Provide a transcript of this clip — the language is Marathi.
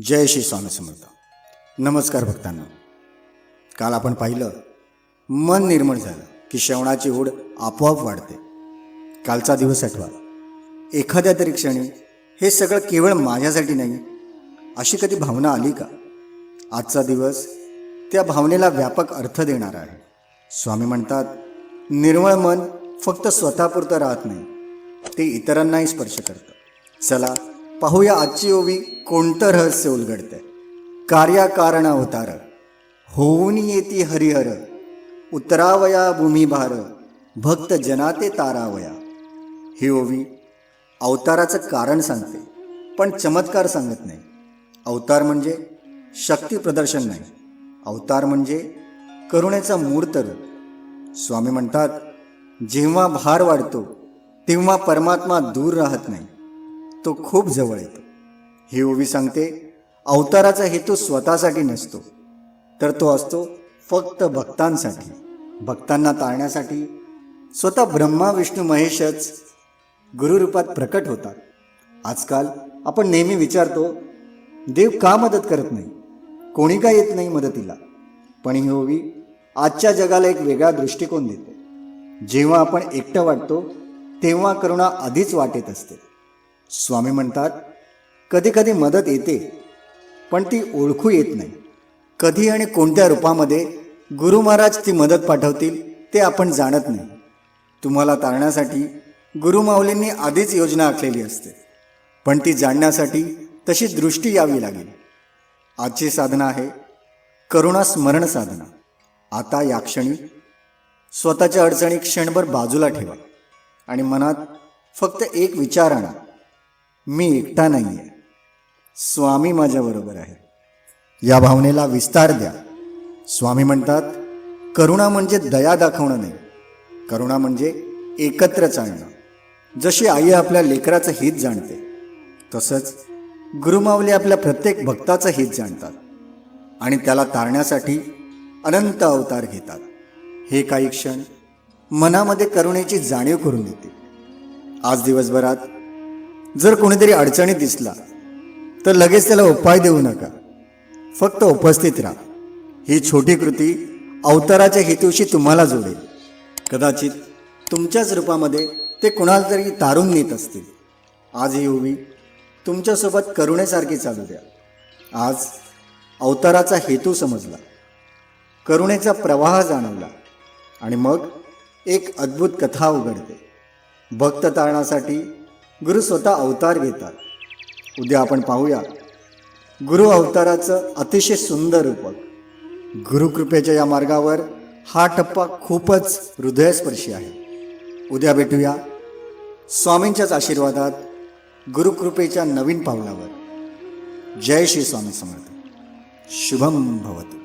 जय श्री स्वामी समर्थ. नमस्कार भक्तांना. काल आपण पाहिलं मन निर्मळ झालं की श्रवणाची ओढ आपोआप वाढते. कालचा दिवस आठवा. एखाद्या तरी क्षणी हे सगळं केवळ माझ्यासाठी नाही अशी कधी भावना आली का? आजचा दिवस त्या भावनेला व्यापक अर्थ देणारा आहे. स्वामी म्हणतात निर्मळ मन फक्त स्वतःपुरतं राहत नाही ते इतरांनाही स्पर्श करतं. चला पाहूया आजची ओवी कोणतं रहस्य उलगडते कार्याकारण अवतार होऊन येती हरिहर उतरावया भूमिभार भक्त जनाते तारावया. ही ओवी अवताराचं कारण सांगते पण चमत्कार सांगत नाही. अवतार म्हणजे शक्ती प्रदर्शन नाही. अवतार म्हणजे करुणेचा मूर्त रूप. स्वामी म्हणतात जेव्हा भार वाढतो तेव्हा परमात्मा दूर राहत नाही. तो खूप जवळ येतो. ही ओवी सांगते अवताराचा हेतू स्वतःसाठी नसतो तर तो असतो फक्त भक्तांसाठी भक्तांना ताळण्यासाठी. स्वतः ब्रह्मा विष्णू महेशच गुरुरूपात प्रकट होतात. आजकाल आपण नेहमी विचारतो देव का मदत करत नाही? कोणी का येत नाही मदतीला? पण ही ओवी आजच्या जगाला एक वेगळा दृष्टिकोन देते. जेव्हा आपण एकटं वाटतो तेव्हा करुणा आधीच वाटेत असते. स्वामी म्हणतात कधी कधी मदत येते पण ती ओळखू येत नाही. कधी आणि कोणत्या रूपामध्ये गुरु महाराज ती मदत पाठवतील ते आपण जाणत नाही. तुम्हाला तारण्यासाठी गुरुमाऊलींनी आधीच योजना आखलेली असते. पण ती जाणण्यासाठी तशी दृष्टी यावी लागेल. आजची साधना आहे करुणा स्मरण साधना. आता या क्षणी स्वतःच्या अडचणी क्षणभर बाजूला ठेवा आणि मनात फक्त एक विचार आणा. मी एकटा नाही आहे स्वामी माझ्याबरोबर आहे या भावनेला विस्तार द्या. स्वामी म्हणतात करुणा म्हणजे दया दाखवणं नाही. करुणा म्हणजे एकत्र चालणं. जशी आई आपल्या लेकराचं हित जाणते तसंच गुरुमावली आपल्या प्रत्येक भक्ताचं हित जाणतात आणि त्याला तारण्यासाठी अनंत अवतार घेतात. हे काही क्षण मनामध्ये करुणेची जाणीव करून देते आज दिवसभरात जर कोणीतरी अडचणीत दिसला तर लगेच त्याला उपाय देऊ नका. फक्त उपस्थित राहा. ही छोटी कृती अवताराच्या हेतूशी तुम्हाला जोडेल. कदाचित तुमच्याच रूपामध्ये ते कुणाला तरी तारून नेत असतील. आज ही उभी तुमच्यासोबत करुणेसारखी चालू द्या. आज अवताराचा हेतू समजला. करुणेचा प्रवाह जाणवला आणि मग एक अद्भुत कथा उघडते. भक्त ताळण्यासाठी गुरु स्वतः अवतार घेतात. उद्या आपण पाहूया. गुरु अवताराचं अतिशय सुंदर रूपक. गुरुकृपेच्या या मार्गावर हा टप्पा खूपच हृदयस्पर्शी आहे. उद्या भेटूया. स्वामींच्याच आशीर्वादात गुरुकृपेच्या नवीन पावलावर. जय श्री स्वामी समर्थ. शुभम भवतु.